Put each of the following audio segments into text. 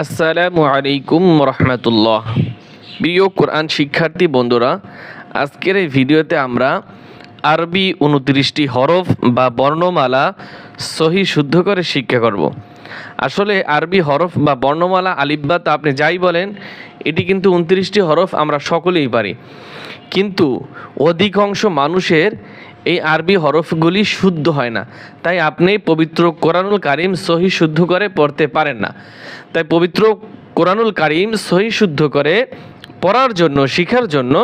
আসসালামু আলাইকুম রহমতুল্লাহ। প্রিয় কোরআন শিক্ষার্থী বন্ধুরা, আজকের এই ভিডিওতে আমরা আরবি উনত্রিশটি হরফ বা বর্ণমালা সহি শুদ্ধ করে শিক্ষা করব। আসলে আরবি হরফ বা বর্ণমালা আলিব্বাত আপনি যাই বলেন, এটি কিন্তু উনত্রিশটি হরফ আমরা সকলেই পারি। কিন্তু অধিকাংশ মানুষের এই আরবি হরফগুলি শুদ্ধ হয় না। তাই আপনি পবিত্র কোরআনুল কারিম সহি শুদ্ধ করে পড়তে পারেন না। তাই পবিত্র কোরআনুল কারিম সহি শুদ্ধ করে পড়ার জন্য, শেখার জন্য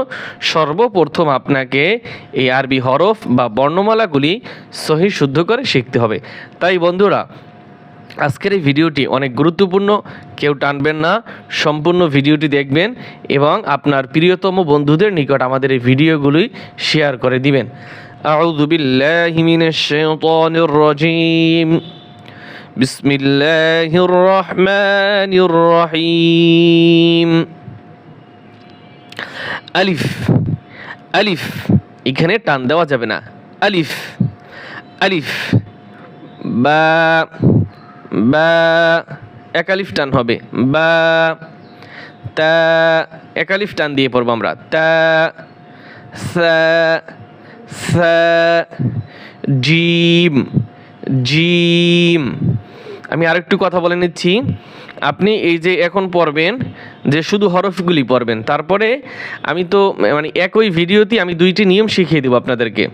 সর্বপ্রথম আপনাকে এই আরবি হরফ বা বর্ণমালাগুলি সহি শুদ্ধ করে শিখতে হবে। তাই বন্ধুরা, আজকের এই ভিডিওটি অনেক গুরুত্বপূর্ণ। কেউ টানবেন না, সম্পূর্ণ ভিডিওটি দেখবেন এবং আপনার প্রিয়তম বন্ধুদের নিকট আমাদের এই ভিডিওগুলি শেয়ার করে দিবেন। আউযু বিল্লাহি মিনাশ শাইতানির রাজীম বিসমিল্লাহির রহমানির রহিম আলিফ আলিফ, এখানে টান দেওয়া যাবে না। আলিফ আলিফ, বা বা একালিফ টান হবে। বা, তা, এক একালিফ টান দিয়ে পড়ব আমরা। তা, সা জিম জিম আমি আরেকটু কথা বলে নিচ্ছি। আপনি এই যে এখন পড়বেন, যে শুধু হরফগুলি পড়বেন, তারপরে আমি তো মানে একই ভিডিওতে আমি দুইটি নিয়ম শিখিয়ে দেবো আপনাদেরকে।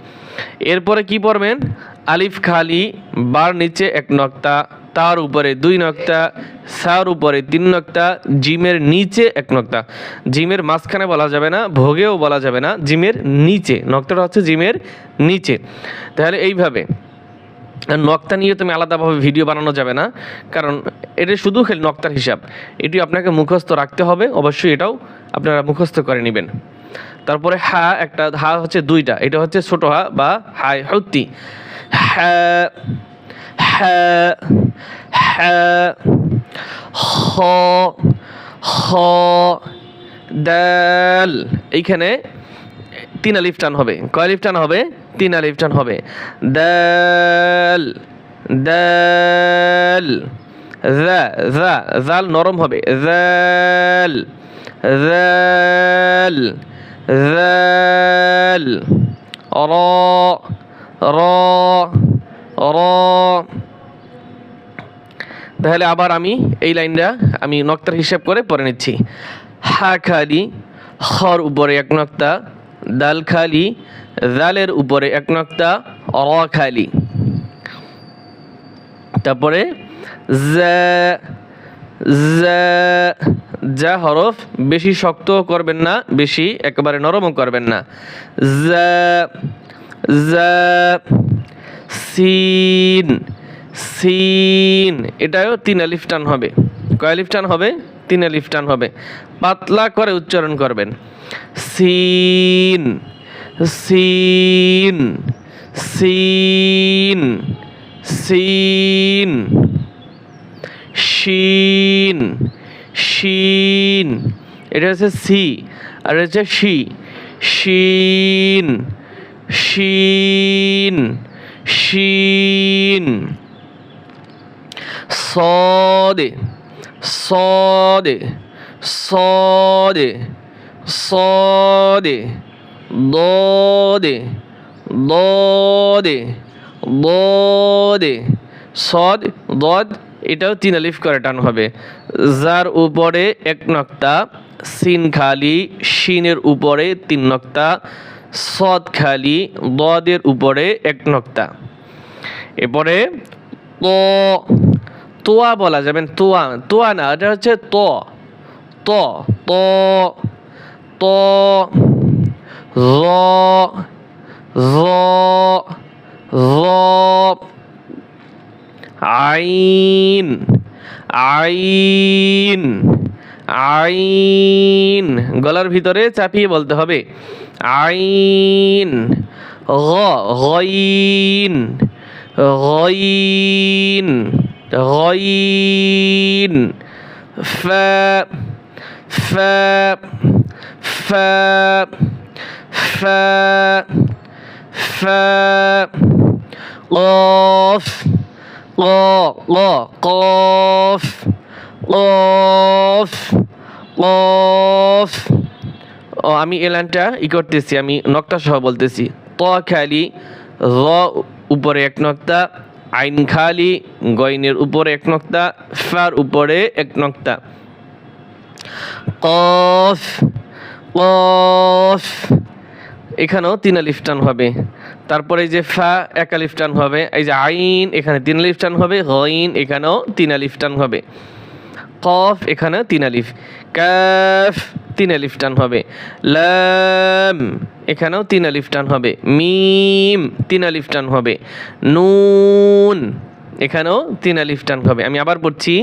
এরপরে কি পড়বেন? আলিফ খালি, বার নিচে এক নক্তা, তার উপরে দুই নক্তা, সার উপরে তিন নক্তা, জিমের নিচে এক নক্তা। জিমের মাঝখানে বলা যাবে না, ভোগেও বলা যাবে না, জিমের নিচে, নক্তাটা হচ্ছে জিমের নিচে। তাহলে এইভাবে নক্তা নিয়ে তুমি আলাদাভাবে ভিডিও বানানো যাবে না, কারণ এটা শুধু খেল নক্তার হিসাব। এটি আপনাকে মুখস্থ রাখতে হবে, অবশ্যই এটাও আপনারা মুখস্থ করে নেবেন। তারপরে হা একটা, হা হচ্ছে দুইটা, এটা হচ্ছে ছোট হা বা হাই, হত্তি। হ্যা হ্যা হ্যা, হ হ দাল এইখানে তিন আলিফ টান হবে। কয় আলিফ টান হবে? তিন আলিফ টান হবে। দাল দাল জাল নরম হবে। জাল জাল র র র। তাহলে আবার আমি এই লাইনটা আমি নক্তার হিসাব করে পড়ে নিচ্ছি। হা খালি খর উপরে এক নক্তা দাল খালি দালের উপরে এক নক্তা র খালি। তারপরে যা হরফ বেশি শক্ত করবেন না, বেশি একেবারে নরমও করবেন না। সিন সিন, এটাও তিন আলিফ টান হবে। কয় আলিফ টান হবে? তিন আলিফ টান হবে। পাতলা করে উচ্চারণ করবেন। সিন সিন সিন সিন, শিন শিন। এটা হচ্ছে সি, আর হচ্ছে শি। শিন শিন শিন। সদে। صاد صاد صاد ضاد ضاد ضاد صاد ضاد এটাও তিন আলিফ করে টান হবে যার উপরে এক নক্তা সিন খালি শিনের উপরে তিন নক্তা সদ খালি দদের উপরে এক নক্তা এরপরে তো তোয়া বলা যাবেন তোয়া তোয়া না, এটা হচ্ছে ত ত ত ত, র র র, আইন আইন আইন, গলার ভিতরে চাপিয়ে বলতে হবে, আইন গইন গইন গইন ফা ফা ফা ফা ফা قاف ق ق قاف কফ কফ ও আমি এই লাইনটা ই করতেছি আমি নকটা সহ বলতেছি ত খালি র উপরে এক নক্তা আইন খালি গইনের উপরে এক নক্তা, ফার উপরে এক নক্তা। কফ কফ, এখানেও তিন আলিফ টান হবে। তারপরে যে ফা, এক আলিফ টান হবে। এই যে আইন, এখানে তিন আলিফ টান হবে। গইন এখানেও তিন আলিফ টান হবে। কফ এখানে তিন আলিফ। কাফ তিন আলিফ টান হবে। লাম, এখানেও তিন আলিফ টান হবে। মিম, তিন আলিফ টান হবে। নুন, এখানেও তিন আলিফ টান হবে। আমি আবার পড়ছি।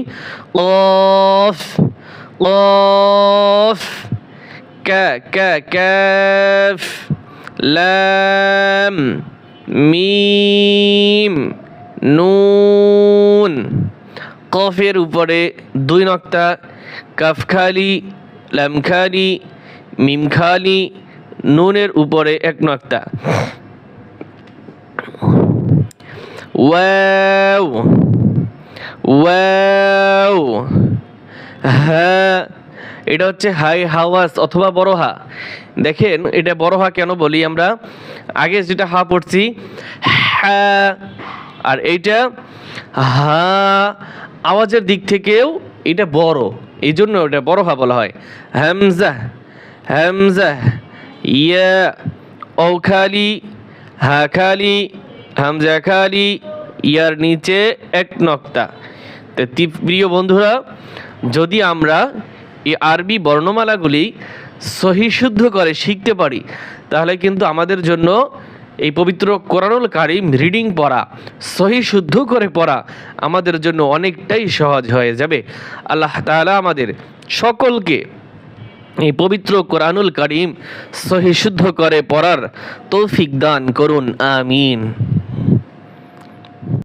কফ কফ, কা কা, কাফ, লাম, মিম, নুন। কফের উপরে দুই নক্তা কাফ খালি লাম খালি মিম খালি নুনের উপরে এক নক্তা। ওয়াও ওয়াও হ্যাঁ এটা হচ্ছে হাই হাওয়াস অথবা বড় হা দেখেন, এটা বড় হা কেন বলি আমরা? আগে যেটা হা পড়ছি হ্যাঁ আর এইটা হা, আওয়াজের দিক থেকেও এটা বড়। এই জন্য ওটা বড় হা বলা হয়। হামজা হামজা, ইয়া ও খালি হা খালি হামজা খালি, ইয়ার নিচে এক নক্তা। তো প্রিয় বন্ধুরা, যদি আমরা এই আরবি বর্ণমালাগুলি সহি শুদ্ধ করে শিখতে পারি, তাহলে কিন্তু আমাদের জন্য এই পবিত্র কোরআনুল কারিম রিডিং পড়া, সহি শুদ্ধ করে পড়া আমাদের জন্য অনেকটাই সহজ হয়ে যাবে। আল্লাহ তালা আমাদের সকলকে এই পবিত্র কোরআনুল কারিম সহি শুদ্ধ করে পড়ার তৌফিক দান করুন, আমিন।